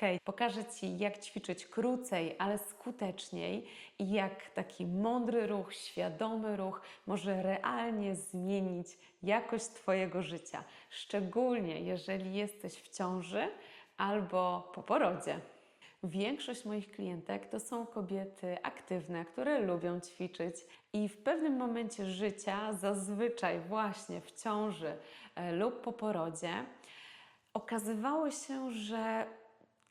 Hej, pokażę Ci, jak ćwiczyć krócej, ale skuteczniej i jak taki mądry ruch, świadomy ruch może realnie zmienić jakość Twojego życia, szczególnie jeżeli jesteś w ciąży albo po porodzie. Większość moich klientek to są kobiety aktywne, które lubią ćwiczyć i w pewnym momencie życia, zazwyczaj właśnie w ciąży e, lub po porodzie, okazywało się, że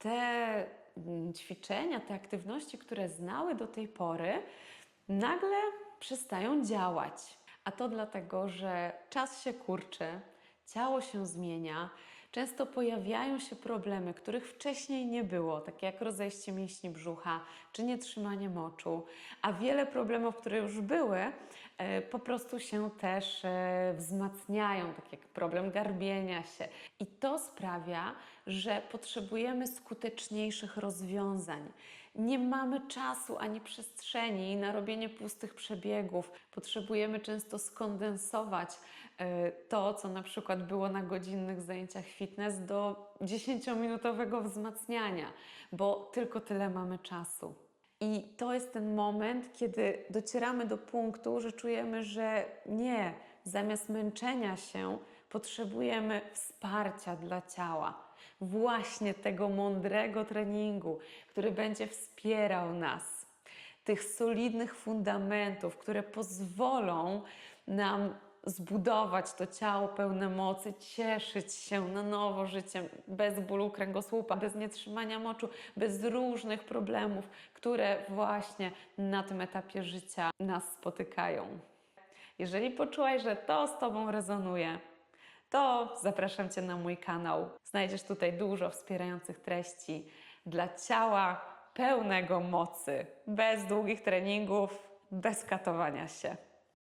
te mm, ćwiczenia, te aktywności, które znały do tej pory, nagle przestają działać. A to dlatego, że czas się kurczy, ciało się zmienia, często pojawiają się problemy, których wcześniej nie było, takie jak rozejście mięśni brzucha czy nietrzymanie moczu, a wiele problemów, które już były, e, po prostu się też e, wzmacniają, tak jak problem garbienia się. I to sprawia, że potrzebujemy skuteczniejszych rozwiązań. Nie mamy czasu ani przestrzeni na robienie pustych przebiegów. Potrzebujemy często skondensować e, to, co na przykład było na godzinnych zajęciach fitness, do 10-minutowego wzmacniania, bo tylko tyle mamy czasu. I to jest ten moment, kiedy docieramy do punktu, że czujemy, że nie, zamiast męczenia się, potrzebujemy wsparcia dla ciała. Właśnie tego mądrego treningu, który będzie wspierał nas. Tych solidnych fundamentów, które pozwolą nam zbudować to ciało pełne mocy, cieszyć się na nowo życiem, bez bólu kręgosłupa, bez nietrzymania moczu, bez różnych problemów, które właśnie na tym etapie życia nas spotykają. Jeżeli poczułaś, że to z Tobą rezonuje, to zapraszam Cię na mój kanał. Znajdziesz tutaj dużo wspierających treści dla ciała pełnego mocy, bez długich treningów, bez katowania się.